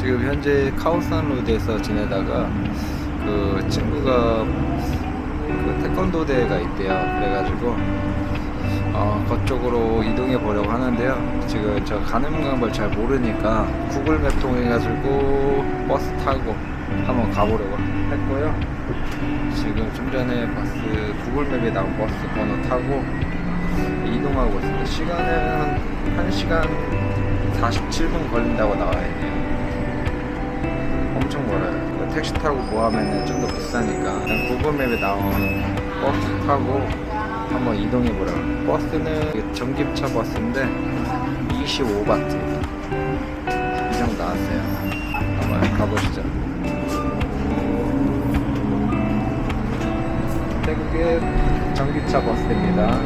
지금 현재 카오산 로드에서 지내다가 그 친구가 그 태권도 대회가 있대요. 그래가지고 어, 그쪽으로 이동해 보려고 하는데요. 지금 저 가는 방법을 잘 모르니까 구글 맵 통해 가지고 버스 타고 한번 가보려고 했고요. 지금 좀 전에 버스 구글 맵에 나온 버스 번호 타고 이동하고 있습니다. 시간은 1시간 47분 걸린다고 나와 있네요. 택시 타고 뭐 하면은 좀더 비싸니까 그냥 구글 맵에 나온 버스 타고 한번 이동해 보라고. 버스는 전기차 버스인데 25바트 이상 나왔어요. 한번 가보시죠. 태국의 전기차 버스입니다.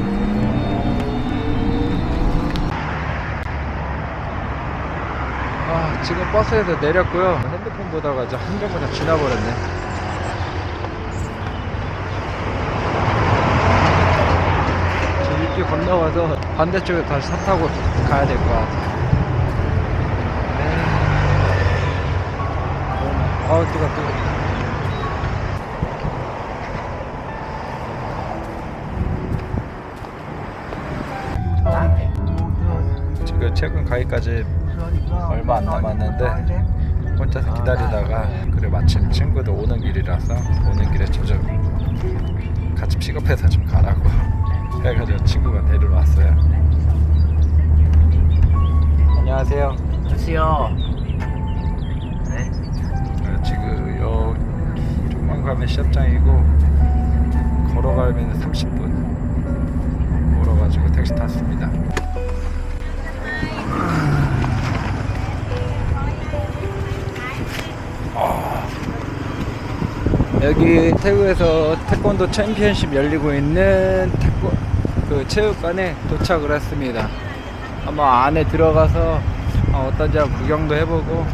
아, 지금 버스에서 내렸고요. 핸드폰 보다가 저한명 그냥 지나버렸네. 저 이렇게 건너가서 반대쪽에 다시 차 타고 가야 될 것 같아요. 네. 아, 뜨거, 뜨거. 지금 최근 가기까지 얼마 안 남았는데 혼자서 기다리다가 그래 마침 친구도 오는 길이라서 오는 길에 저좀 같이 픽업해서 좀 가라고 해가지고 친구가 데리러 왔어요 안녕하세요 안녕하세요. 네. 어, 지금 요 조금만 가면 시합장이고 걸어가면 30분 걸어가지고 택시 탔습니다 여기 태국에서 태권도 챔피언십 열리고 있는 태권 그 체육관에 도착을 했습니다. 한번 안에 들어가서 어, 어떤지 한번 구경도 해보고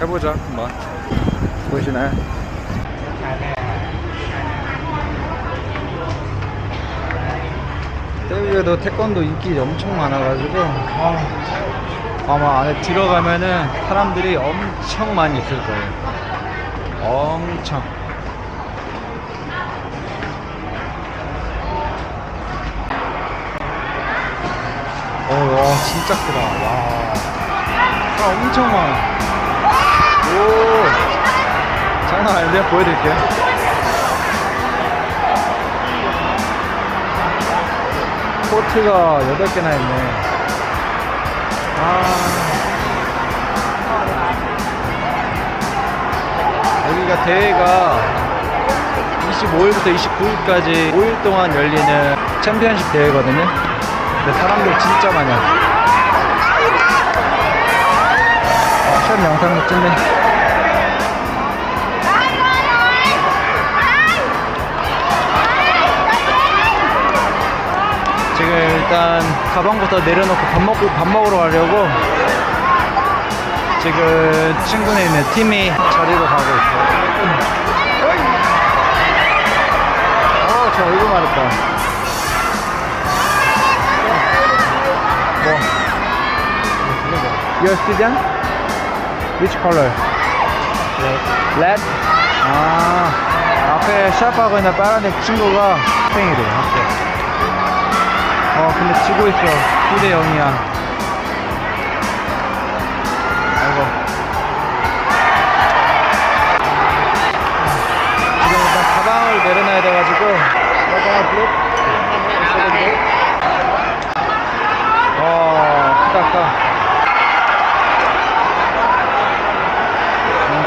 해보자 한번 보시나요? 태국에도 태권도 인기 엄청 많아가지고 아, 아마 안에 들어가면은 사람들이 엄청 많이 있을 거예요. 엄청. 어, 와, 진짜 크다. 와. 사람 엄청 많아. 오. 장난 아닌데? 보여드릴게요. 코트가 8개나 있네. 아. 여기가 대회가 25일부터 29일까지 5일 동안 열리는 챔피언십 대회거든요. 근데 사람들 진짜 많아. 아, 시험 영상도 찍네. 지금 일단 가방부터 내려놓고 밥 먹고 밥 먹으러 가려고 지금 친구네 있는 팀이 자리로 가고 있어요. 어, 저 얼굴 마렵다. 뭐? Your student? Which color? Red. 아, 앞에 샤프하고 있는 빨간색 친구가 학생이래, 학생. 어, 근데 지고 있어. 9대 0이야.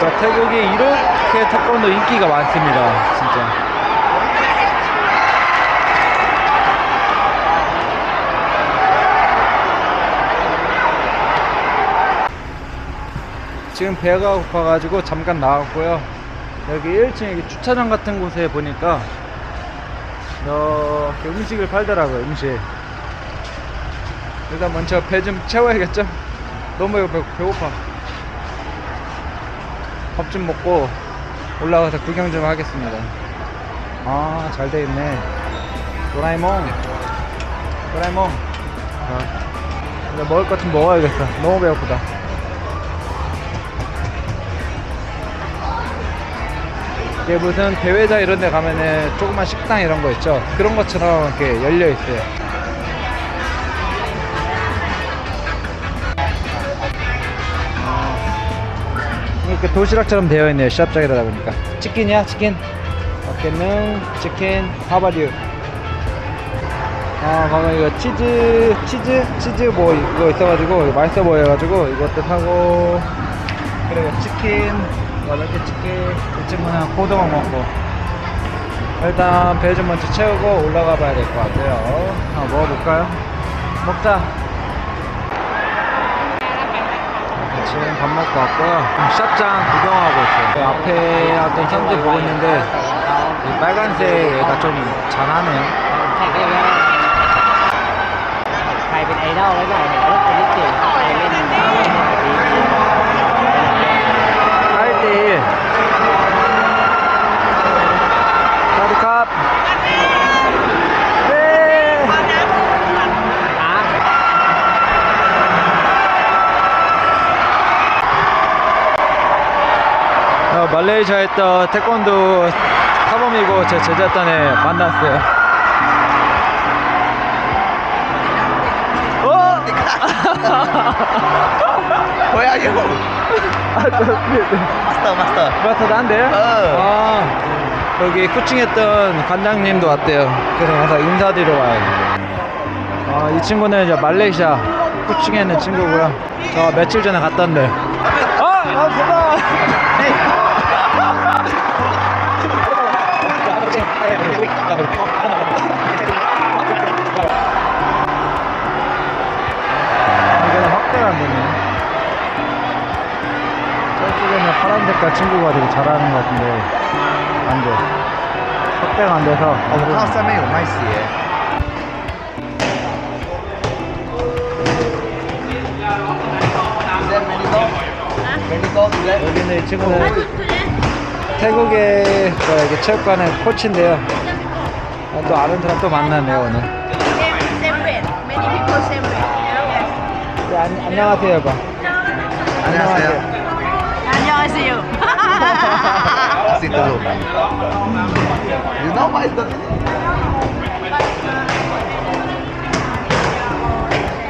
진짜 태국이 이렇게 태권도 인기가 많습니다. 진짜. 지금 배가 고파가지고 잠깐 나왔고요. 여기 1층 여기 주차장 같은 곳에 보니까 이렇게 음식을 팔더라고요. 음식. 일단 먼저 배 좀 채워야겠죠? 너무 배, 배고파. 밥 좀 먹고 올라가서 구경 좀 하겠습니다. 아 잘 돼있네. 도라에몽. 도라에몽. 아, 먹을 것 좀 먹어야겠다. 너무 배고프다. 이게 무슨 대회자 이런 데 가면은 조그만 식당 이런 거 있죠? 그런 것처럼 이렇게 열려 있어요. 이렇게 도시락처럼 되어 있네요. 시합장에다 보니까. 치킨이야, 치킨. 오케이는 치킨. You? 아, 방금 이거 치즈, 치즈, 치즈 뭐 이거 있어가지고 맛있어 보여가지고 이것도 사고 그리고 치킨, 이렇게 치킨, 이 친구는 고등어 먹고 일단 배 좀 먼저 채우고 올라가 봐야 될 것 같아요. 한번 먹어볼까요? 먹자. 지금 밥 먹고 왔고요. 샵장 구경하고 있어요. 그 앞에 어떤 선들 보고 있는데 이 빨간색 얘가 좀 잘하네요. ใครเป็นไอดอลไว้หน่อยเนี่ยรถคน 말레이시아에서 태권도 사범이고 제 제자단에 만났어요. 어? Are you? 아. Master, master. 맞아, 난데요? 어. 아, 여기 코칭했던 관장님도 왔대요. 그래서 가서 인사드리러 와요. 아, 이 친구는 이제 말레이시아 코칭했는 친구고요. 저 며칠 전에 갔던데. 아, 아, 보다. 이거는 확대가 안 되네. 저쪽에는 파란 색깔 친구가 되게 잘하는 것 같은데 안 돼. 확대가 안 돼서 Ông có 여기는 이 친구는 태국의 저 여기 체육관의 코치인데요. 아, 또 아는 사람 또 만나네요 오늘. 네, 안, 안녕하세요, 봐. 안녕하세요. 안녕하세요. Lục. You know.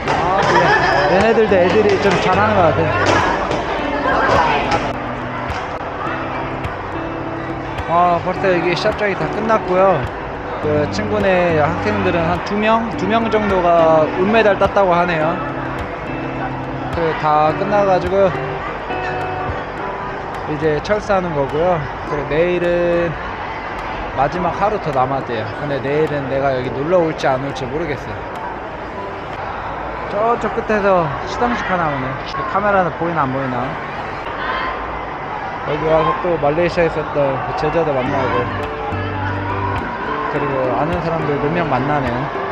아, 그래. 얘네들도 애들이 좀 잘하는 것 같아. 아, 벌써 여기 시합장이 다 끝났고요. 그 친구네 학생들은 한 두 명, 두 명 정도가 은메달 땄다고 하네요. 그 다 끝나가지고 이제 철수하는 거고요. 그리고 내일은 마지막 하루 더 남았대요. 근데 내일은 내가 여기 놀러 올지 안 올지 모르겠어요. 저쪽 끝에서 시상식 하나 오네. 그 카메라는 보이나 안 보이나? 여기 와서 또 말레이시아에 있었던 그 제자들 만나고 그리고 아는 사람들 몇 명 만나네요.